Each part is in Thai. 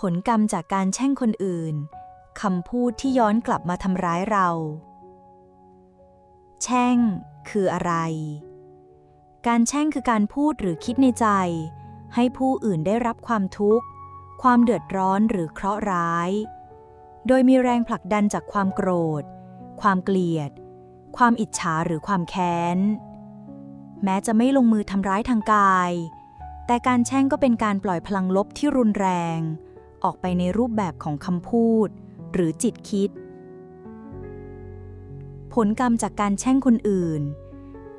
ผลกรรมจากการแช่งคนอื่นคำพูดที่ย้อนกลับมาทำร้ายเรา แช่งคืออะไร การแช่งคือการพูดหรือคิดในใจ ให้ผู้อื่นได้รับความทุกข์ ความเดือดร้อนหรือเคราะห์ร้าย โดยมีแรงผลักดันจากความโกรธ ความเกลียด ความอิจฉาหรือความแค้น แม้จะไม่ลงมือทำร้ายทางกาย แต่การแช่งก็เป็นการปล่อยพลังลบที่รุนแรง ออกไปในรูปแบบของคำพูด หรือจิตคิด ผลกรรมจากการแช่งคนอื่น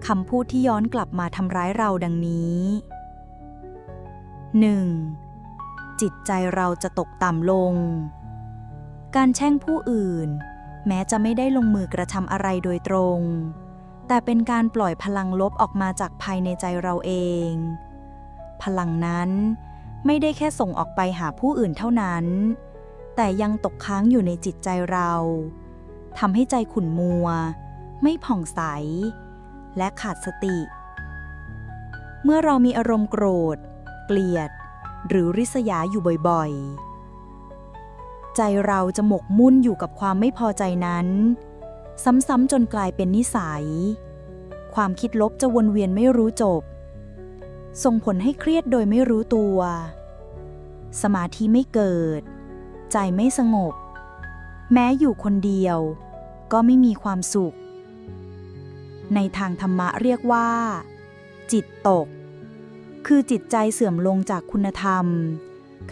คำพูดที่ย้อนกลับมาทำร้ายเราดังนี้ 1. จิตใจเราจะตกต่ำลง การแช่งผู้อื่น แม้จะไม่ได้ลงมือกระทำอะไรโดยตรง แต่เป็นการปล่อยพลังลบออกมาจากภายในใจเราเอง พลังนั้น ไม่ได้แค่ส่งออกไปหาผู้อื่นเท่านั้น แต่ยังตกค้างอยู่ในจิตใจเราทำให้ใจขุ่นมัว ไม่ผ่องใส และขาดสติ เมื่อเรามีอารมณ์โกรธ เกลียด หรือริษยาอยู่บ่อยๆ ใจเราจะหมกมุ่นอยู่กับความไม่พอใจนั้น ซ้ำๆจนกลายเป็นนิสัย ความคิดลบจะวนเวียนไม่รู้จบ ส่งผลให้เครียดโดยไม่รู้ตัว สมาธิไม่เกิด ใจไม่สงบ แม้อยู่คนเดียว ก็ไม่มีความสุข ในทางธรรมะเรียกว่า จิตตก คือจิตใจเสื่อมลงจากคุณธรรม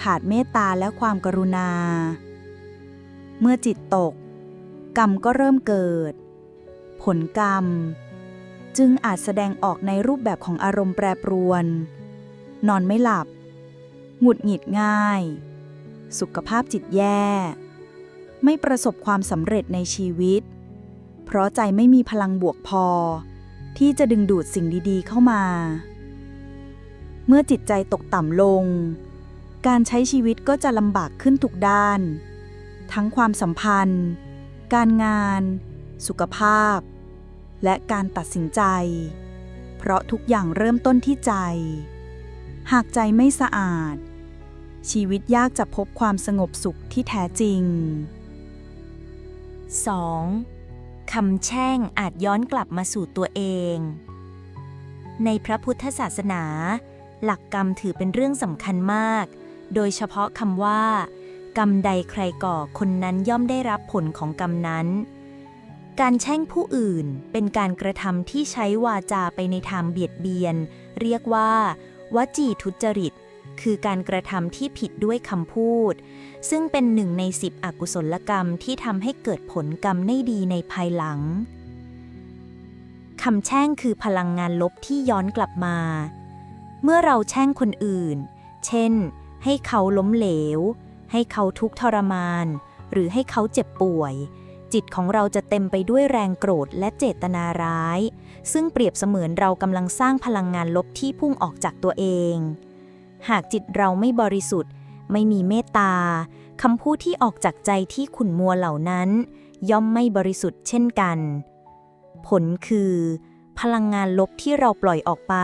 ขาดเมตตาและความกรุณา เมื่อจิตตก กรรมก็เริ่มเกิด ผลกรรม จึงอาจแสดงออกในรูปแบบของอารมณ์แปรปรวน นอนไม่หลับ หงุดหงิดง่าย สุขภาพจิตแย่ ไม่ประสบความสำเร็จในชีวิต เพราะใจไม่มีพลังบวกพอ ที่จะดึงดูดสิ่งดีๆเข้ามา เมื่อจิตใจตกต่ำลง การใช้ชีวิตก็จะลำบากขึ้นทุกด้าน ทั้งความสัมพันธ์ การงาน สุขภาพ และการตัดสินใจ เพราะทุกอย่างเริ่มต้นที่ใจหากใจไม่สะอาด ชีวิตยากจะพบความสงบสุขที่แท้จริง 2. คำแช่งอาจย้อนกลับมาสู่ตัวเอง ในพระพุทธศาสนา หลักกรรมถือเป็นเรื่องสำคัญมาก โดยเฉพาะคำว่า กรรมใดใครก่อคนนั้นย่อมได้รับผลของกรรมนั้น การแช่งผู้อื่นเป็นการกระทำที่ใช้วาจาไปในทางเบียดเบียน เรียกว่า วจีทุจริต คือการกระทำที่ผิดด้วยคำพูด ซึ่งเป็นหนึ่งในสิบอกุศลกรรมที่ทำให้เกิดผลกรรมไม่ดีในภายหลังคำแช่งคือพลังงานลบที่ย้อนกลับมา เมื่อเราแช่งคนอื่น เช่น ให้เขาล้มเหลว ให้เขาทุกข์ทรมาน หรือให้เขาเจ็บป่วย จิตของเราจะเต็มไปด้วยแรงโกรธและเจตนาร้าย ซึ่งเปรียบเสมือนเรากำลังสร้างพลังงานลบที่พุ่งออกจากตัวเอง หากจิตเราไม่บริสุทธิ์ ไม่มีเมตตาคำพูดที่ออกจากใจที่ขุ่นมัวเหล่านั้น ย่อมไม่บริสุทธิ์เช่นกัน ผลคือ พลังงานลบที่เราปล่อยออกไป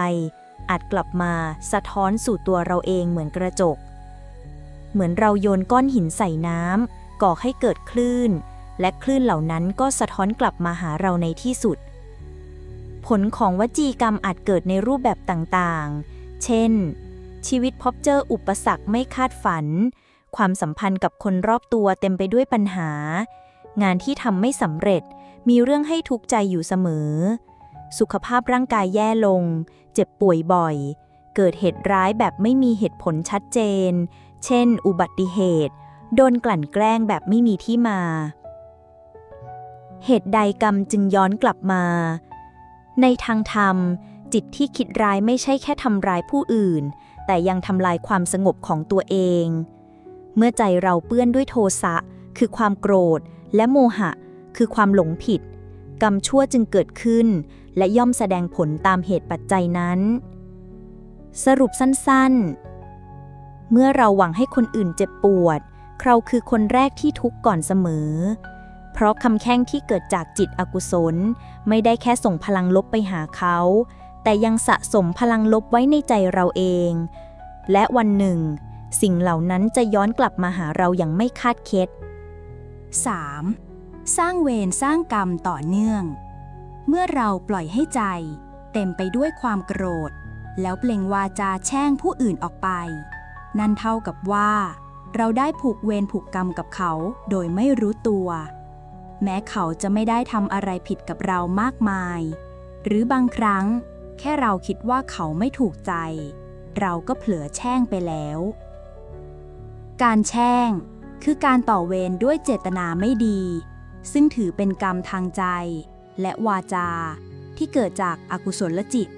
อาจกลับมาสะท้อนสู่ตัวเราเองเหมือนกระจก เหมือนเราโยนก้อนหินใส่น้ำก่อให้เกิดคลื่น และคลื่นเหล่านั้นก็สะท้อนกลับมาหาเราในที่สุด ผลของวจีกรรมอาจเกิดในรูปแบบต่างๆ เช่น ชีวิตพบเจออุปสรรคไม่คาดฝัน ความสัมพันธ์กับคนรอบตัวเต็มไปด้วยปัญหา งานที่ทำไม่สำเร็จ มีเรื่องให้ทุกข์ใจอยู่เสมอ สุขภาพร่างกายแย่ลง เจ็บป่วยบ่อย เกิดเหตุร้ายแบบไม่มีเหตุผลชัดเจน เช่น อุบัติเหตุ โดนกลั่นแกล้งแบบไม่มีที่มา เหตุใดกรรมจึงย้อนกลับมา ในทางธรรมจิตที่คิดร้ายไม่ใช่แค่ทำร้ายผู้อื่น แต่ยังทำลายความสงบของตัวเอง เมื่อใจเราเปื้อนด้วยโทสะ คือความโกรธ และโมหะ คือความหลงผิด กรรมชั่วจึงเกิดขึ้น และย่อมแสดงผลตามเหตุปัจจัยนั้น สรุปสั้นๆ เมื่อเราหวังให้คนอื่นเจ็บปวด เราคือคนแรกที่ทุกข์ก่อนเสมอ เพราะคำแข้งที่เกิดจากจิตอกุศล ไม่ได้แค่ส่งพลังลบไปหาเขา แต่ยังสะสมพลังลบไว้ในใจเราเอง และวันหนึ่ง สิ่งเหล่านั้นจะย้อนกลับมาหาเราอย่างไม่คาดเค็ด 3. สร้างเวรสร้างกรรมต่อเนื่อง เมื่อเราปล่อยให้ใจ เต็มไปด้วยความโกรธ แล้วเปล่งวาจาแช่งผู้อื่นออกไป นั่นเท่ากับว่า เราได้ผูกเวรผูกกรรมกับเขาโดยไม่รู้ตัว แม้เขาจะไม่ได้ทำอะไรผิดกับเรามากมาย หรือบางครั้ง แค่เราคิดว่าเขาไม่ถูกใจ เราก็เผลอแช่งไปแล้ว การแช่ง คือการต่อเวรด้วยเจตนาไม่ดี ซึ่งถือเป็นกรรมทางใจ และวาจาที่เกิดจากอากุศลจิต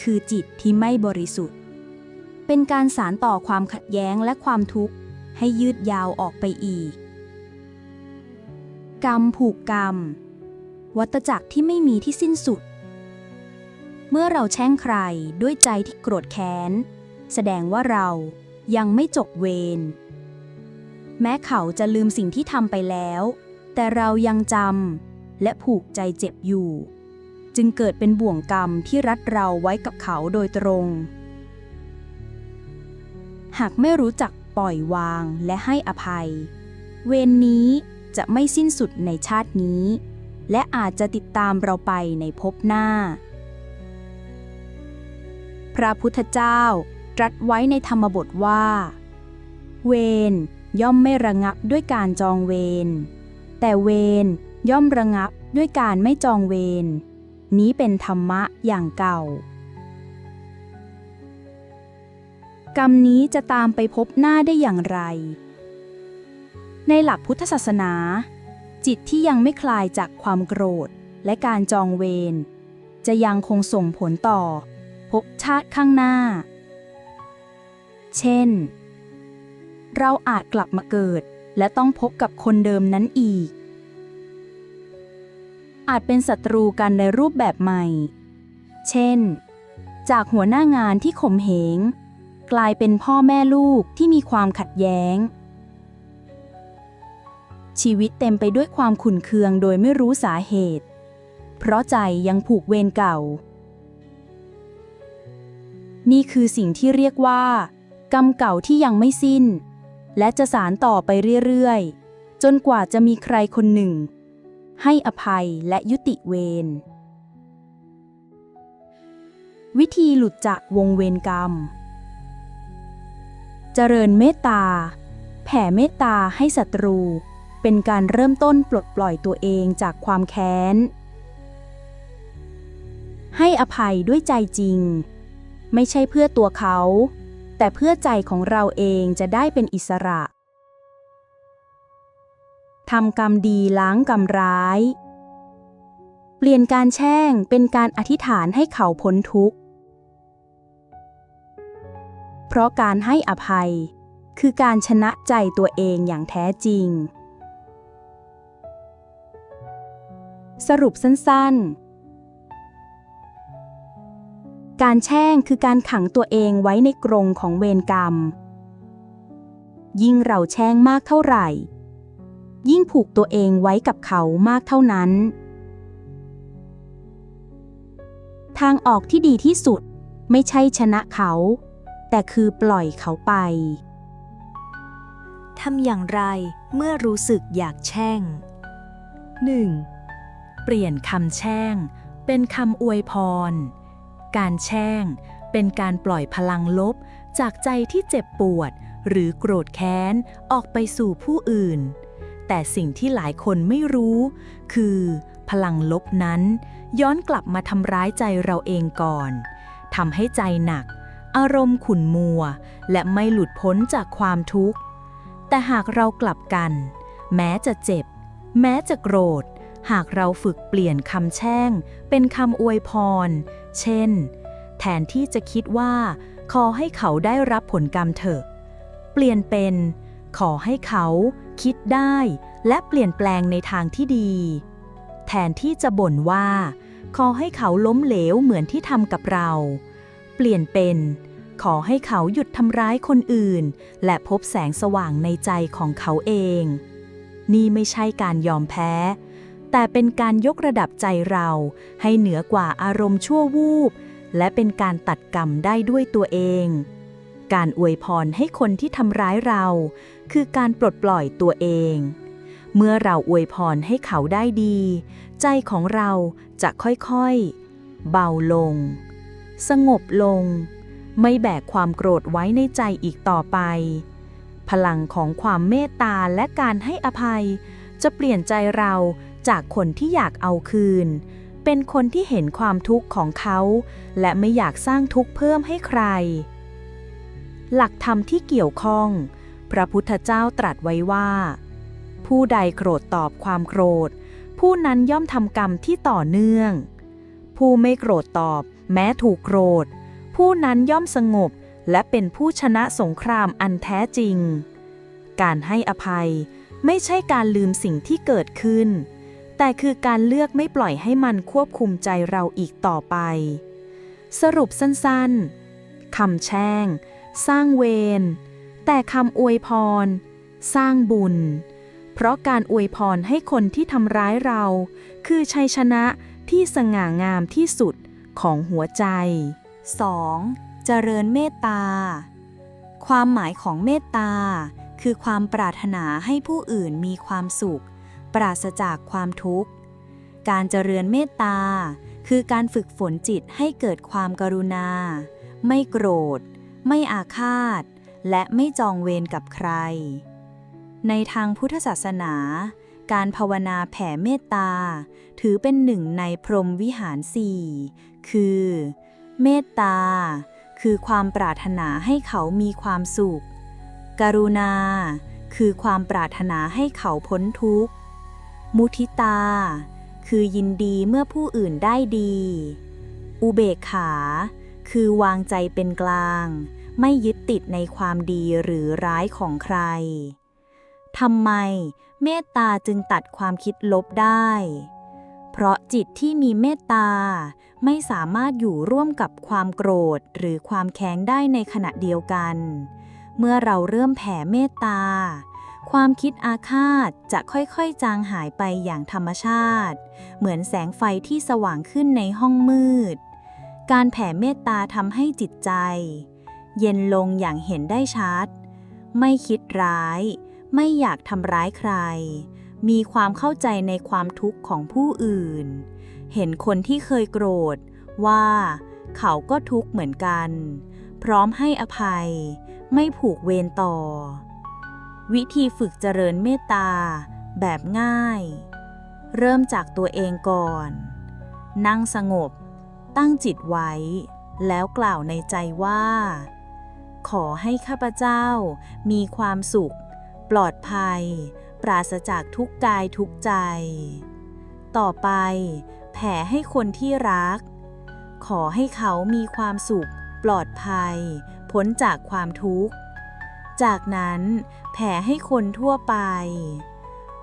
คือจิตที่ไม่บริสุทธิ์ เป็นการสารต่อความขัดแย้งและความทุกข์ ให้ยืดยาวออกไปอีก กรรมผูกกรรม วัตจักรที่ไม่มีที่สิ้นสุด มื่อเราแช่งใครด้วยใจที่โกรธแค้น แสดงว่าเรายังไม่จบเวร แม้เขาจะลืมสิ่งที่ทำไปแล้ว แต่เรายังจำและผูกใจเจ็บอยู่ จึงเกิดเป็นบ่วงกรรมที่รัดเราไว้กับเขาโดยตรง หากไม่รู้จักปล่อยวางและให้อภัย เวรนนี้จะไม่สิ้นสุดในชาตินี้ และอาจจะติดตามเราไปในภพหน้า พระพุทธเจ้าตรัสไว้ในธรรมบทว่า เวรย่อมไม่ระงับด้วยการจองเวร แต่เวรย่อมระงับด้วยการไม่จองเวร นี้เป็นธรรมะอย่างเก่า กรรมนี้จะตามไปพบหน้าได้อย่างไร ในหลักพุทธศาสนา จิตที่ยังไม่คลายจากความโกรธและการจองเวรจะยังคงส่งผลต่อ ภพชาติข้างหน้า เช่น เราอาจกลับมาเกิด และต้องพบกับคนเดิมนั้นอีก อาจเป็นศัตรูกันในรูปแบบใหม่ เช่น จากหัวหน้างานที่ข่มเหง กลายเป็นพ่อแม่ลูกที่มีความขัดแย้ง ชีวิตเต็มไปด้วยความขุ่นเคืองโดยไม่รู้สาเหตุ เพราะใจยังผูกเวรเก่า นี่คือสิ่งที่เรียกว่า กรรมเก่าที่ยังไม่สิ้น และจะสารต่อไปเรื่อยๆ จนกว่าจะมีใครคนหนึ่ง ให้อภัยและยุติเวรวิธีหลุดจากวงเวรกรรม เจริญเมตตา แผ่เมตตาให้ศัตรู เป็นการเริ่มต้นปลดปล่อยตัวเองจากความแค้น ให้อภัยด้วยใจจริง ไม่ใช่เพื่อตัวเขา แต่เพื่อใจของเราเองจะได้เป็นอิสระทำกรรมดีล้างกรรมร้าย เปลี่ยนการแช่งเป็นการอธิษฐานให้เขาพ้นทุกข์ เพราะการให้อภัย คือการชนะใจตัวเองอย่างแท้จริง สรุปสั้นๆ การแช่งคือการขังตัวเองไว้ในกรงของเวรกรรม ยิ่งเราแช่งมากเท่าไหร่ ยิ่งผูกตัวเองไว้กับเขามากเท่านั้น ทางออกที่ดีที่สุดไม่ใช่ชนะเขา แต่คือปล่อยเขาไป ทำอย่างไรเมื่อรู้สึกอยากแช่ง 1. เปลี่ยนคำแช่ง เป็นคำอวยพร การแช่ง เป็นการปล่อยพลังลบ จากใจที่เจ็บปวด หรือโกรธแค้น ออกไปสู่ผู้อื่น แต่สิ่งที่หลายคนไม่รู้ คือ พลังลบนั้น ย้อนกลับมาทำร้ายใจเราเองก่อนทำให้ใจหนัก อารมณ์ขุ่นมัว และไม่หลุดพ้นจากความทุกข์ แต่หากเรากลับกัน แม้จะเจ็บ แม้จะโกรธหากเราฝึกเปลี่ยนคำแช่ง เป็นคำอวยพร เช่น แทนที่จะคิดว่า ขอให้เขาได้รับผลกรรมเถอะ เปลี่ยนเป็น ขอให้เขา คิดได้ และเปลี่ยนแปลงในทางที่ดี แทนที่จะบ่นว่า ขอให้เขาล้มเหลวเหมือนที่ทำกับเรา เปลี่ยนเป็น ขอให้เขาหยุดทำร้ายคนอื่น และพบแสงสว่างในใจของเขาเอง นี่ไม่ใช่การยอมแพ้ แต่เป็นการยกระดับใจเราให้เหนือกว่าอารมณ์ชั่ววูบ และเป็นการตัดกรรมได้ด้วยตัวเอง การอวยพรให้คนที่ทำร้ายเรา คือการปลดปล่อยตัวเอง เมื่อเราอวยพรให้เขาได้ดี ใจของเราจะค่อยๆ เบาลง สงบลง ไม่แบกความโกรธไว้ในใจอีกต่อไป พลังของความเมตตาและการให้อภัย จะเปลี่ยนใจเรา จากคนที่อยากเอาคืน เป็นคนที่เห็นความทุกข์ของเขา และไม่อยากสร้างทุกข์เพิ่มให้ใคร หลักธรรมที่เกี่ยวข้อง พระพุทธเจ้าตรัสไว้ว่า ผู้ใดโกรธตอบความโกรธ ผู้นั้นย่อมทำกรรมที่ต่อเนื่อง ผู้ไม่โกรธตอบ แม้ถูกโกรธ ผู้นั้นย่อมสงบและเป็นผู้ชนะสงครามอันแท้จริง การให้อภัยไม่ใช่การลืมสิ่งที่เกิดขึ้น แต่คือการเลือกไม่ปล่อยให้มันควบคุมใจเราอีกต่อไป สรุปสั้นๆคำแช่ง สร้างเวร แต่คำอวยพร สร้างบุญ เพราะการอวยพรให้คนที่ทำร้ายเรา คือชัยชนะที่สง่างามที่สุดของหัวใจ 2. เจริญเมตตา ความหมายของเมตตา คือความปรารถนาให้ผู้อื่นมีความสุข ราศจากความทุกข์ การเจริญเมตตา คือการฝึกฝนจิตให้เกิดความกรุณา ไม่โกรธ ไม่อาฆาต และไม่จองเวรกับใคร ในทางพุทธศาสนา การภาวนาแผ่เมตตา ถือเป็นหนึ่งในพรหมวิหารสี่คือ เมตตา คือความปรารถนาให้เขามีความสุข กรุณาคือความปรารถนาให้เขาพ้นทุกข์ มุทิตา คือยินดีเมื่อผู้อื่นได้ดี อุเบกขา คือวางใจเป็นกลาง ไม่ยึดติดในความดีหรือร้ายของใคร ทำไมเมตตาจึงตัดความคิดลบได้ เพราะจิตที่มีเมตตาไม่สามารถอยู่ร่วมกับความโกรธหรือความแค้นได้ในขณะเดียวกัน เมื่อเราเริ่มแผ่เมตตา ความคิดอาฆาตจะค่อยๆ จางหายไปอย่างธรรมชาติ เหมือนแสงไฟที่สว่างขึ้นในห้องมืด การแผ่เมตตาทำให้จิตใจ เย็นลงอย่างเห็นได้ชัด ไม่คิดร้าย ไม่อยากทำร้ายใคร มีความเข้าใจในความทุกข์ของผู้อื่น เห็นคนที่เคยโกรธว่าเขาก็ทุกข์เหมือนกัน พร้อมให้อภัย ไม่ผูกเวรต่อ วิธีฝึกเจริญเมตตา แบบง่าย เริ่มจากตัวเองก่อน นั่งสงบ ตั้งจิตไว้ แล้วกล่าวในใจว่า ขอให้ข้าพเจ้า มีความสุข ปลอดภัย ปราศจากทุกกายทุกใจ ต่อไปแผ่ให้คนที่รัก ขอให้เขามีความสุข ปลอดภัย พ้นจากความทุกข์จากนั้น ผ่ให้คนทั่วไป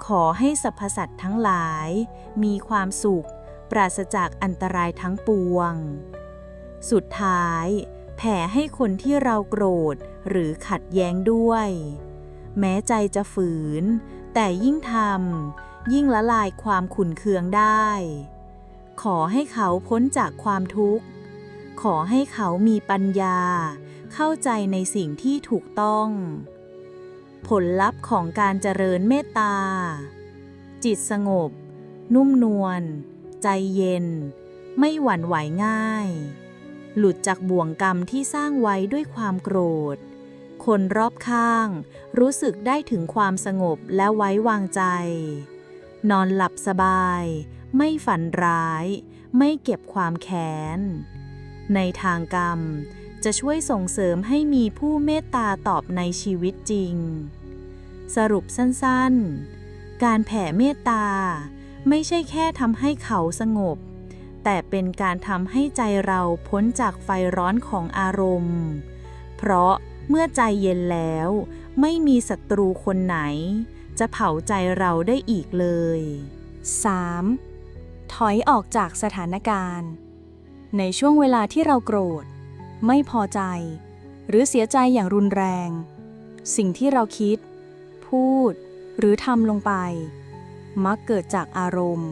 ขอให้สรรพสัตว์ทั้งหลาย มีความสุข ปราศจากอันตรายทั้งปวง สุดท้าย แผ่ให้คนที่เราโกรธหรือขัดแย้งด้วย แม้ใจจะฝืน แต่ยิ่งทำยิ่งละลายความขุนเคืองได้ ขอให้เขาพ้นจากความทุกข์ ขอให้เขามีปัญญา เข้าใจในสิ่งที่ถูกต้อง ผลลัพธ์ของการเจริญเมตตา จิตสงบ นุ่มนวล ใจเย็น ไม่หวั่นไหวง่าย หลุดจากบ่วงกรรมที่สร้างไว้ด้วยความโกรธ คนรอบข้างรู้สึกได้ถึงความสงบและไว้วางใจ นอนหลับสบาย ไม่ฝันร้าย ไม่เก็บความแค้น ในทางกรรม จะช่วยส่งเสริมให้มีผู้เมตตาตอบในชีวิตจริง สรุปสั้นๆ การแผ่เมตตา ไม่ใช่แค่ทำให้เขาสงบ แต่เป็นการทำให้ใจเราพ้นจากไฟร้อนของอารมณ์ เพราะเมื่อใจเย็นแล้ว ไม่มีศัตรูคนไหน จะเผาใจเราได้อีกเลย 3. ถอยออกจากสถานการณ์ ในช่วงเวลาที่เราโกรธ ไม่พอใจ หรือเสียใจอย่างรุนแรง สิ่งที่เราคิด พูด หรือทำลงไป มักเกิดจากอารมณ์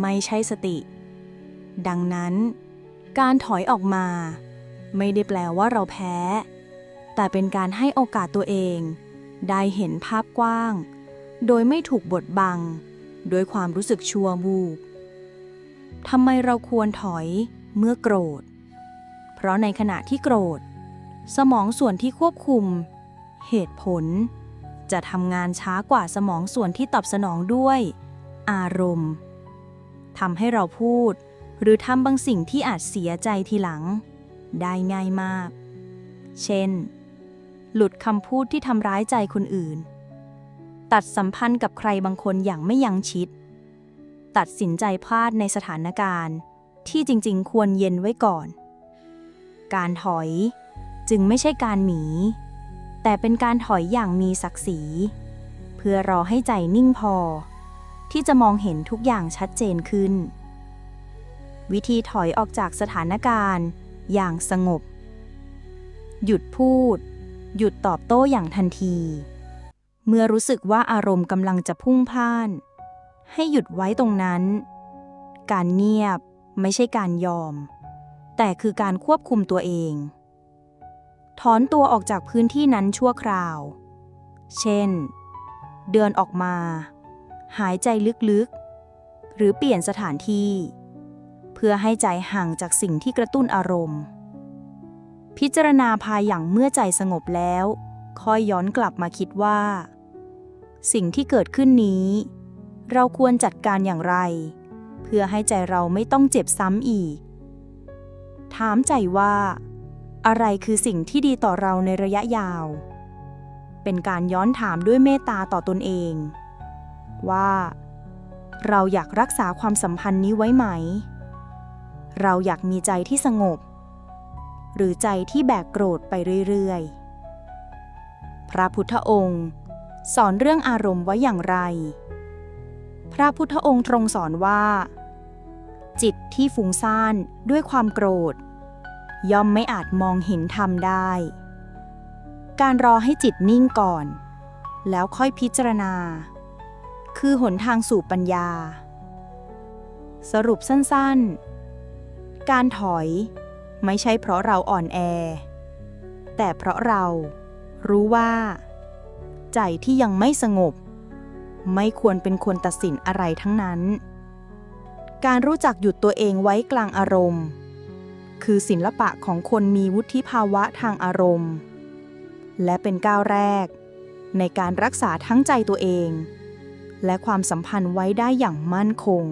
ไม่ใช่สติ ดังนั้น การถอยออกมา ไม่ได้แปลว่าเราแพ้ แต่เป็นการให้โอกาสตัวเอง ได้เห็นภาพกว้าง โดยไม่ถูกบดบังด้วยความรู้สึกชั่ววูบทำไมเราควรถอยเมื่อโกรธ เพราะในขณะที่โกรธ สมองส่วนที่ควบคุม เหตุผล จะทำงานช้ากว่าสมองส่วนที่ตอบสนองด้วย อารมณ์ทำให้เราพูด หรือทำบางสิ่งที่อาจเสียใจทีหลัง ได้ง่ายมาก เช่น หลุดคำพูดที่ทำร้ายใจคนอื่น ตัดสัมพันธ์กับใครบางคนอย่างไม่ยั้งชิด ตัดสินใจพลาดในสถานการณ์ ที่จริง ๆ ควรเย็นไว้ก่อน การถอย จึงไม่ใช่การหนี แต่เป็นการถอยอย่างมีศักดิ์ศรี เพื่อรอให้ใจนิ่งพอ ที่จะมองเห็นทุกอย่างชัดเจนขึ้น วิธีถอยออกจากสถานการณ์ อย่างสงบ หยุดพูด หยุดตอบโต้อย่างทันที เมื่อรู้สึกว่าอารมณ์กำลังจะพุ่งพ่าน ให้หยุดไว้ตรงนั้น การเงียบไม่ใช่การยอม แต่คือการควบคุมตัวเอง ถอนตัวออกจากพื้นที่นั้นชั่วคราว เช่น เดินออกมา หายใจลึกๆ หรือเปลี่ยนสถานที่ เพื่อให้ใจห่างจากสิ่งที่กระตุ้นอารมณ์ พิจารณาภายหลังเมื่อใจสงบแล้ว ค่อยย้อนกลับมาคิดว่า สิ่งที่เกิดขึ้นนี้ เราควรจัดการอย่างไร เพื่อให้ใจเราไม่ต้องเจ็บซ้ำอีก ถามใจว่า อะไรคือสิ่งที่ดีต่อเราในระยะยาว เป็นการย้อนถามด้วยเมตตาต่อตนเอง ว่า เราอยากรักษาความสัมพันธ์นี้ไว้ไหม เราอยากมีใจที่สงบ หรือใจที่แบกโกรธไปเรื่อยๆ พระพุทธองค์ สอนเรื่องอารมณ์ไว้อย่างไร พระพุทธองค์ทรงสอนว่าจิตที่ฟุ้งซ่านด้วยความโกรธ ย่อมไม่อาจมองเห็นธรรมได้ การรอให้จิตนิ่งก่อน แล้วค่อยพิจารณา คือหนทางสู่ปัญญา สรุปสั้นๆ การถอยไม่ใช่เพราะเราอ่อนแอ แต่เพราะเรารู้ว่า ใจที่ยังไม่สงบ ไม่ควรเป็นคนตัดสินอะไรทั้งนั้น การรู้จักหยุดตัวเองไว้กลางอารมณ์ คือศิลปะของคนมีวุฒิภาวะทางอารมณ์ และเป็นก้าวแรก ในการรักษาทั้งใจตัวเอง และความสัมพันธ์ไว้ได้อย่างมั่นคง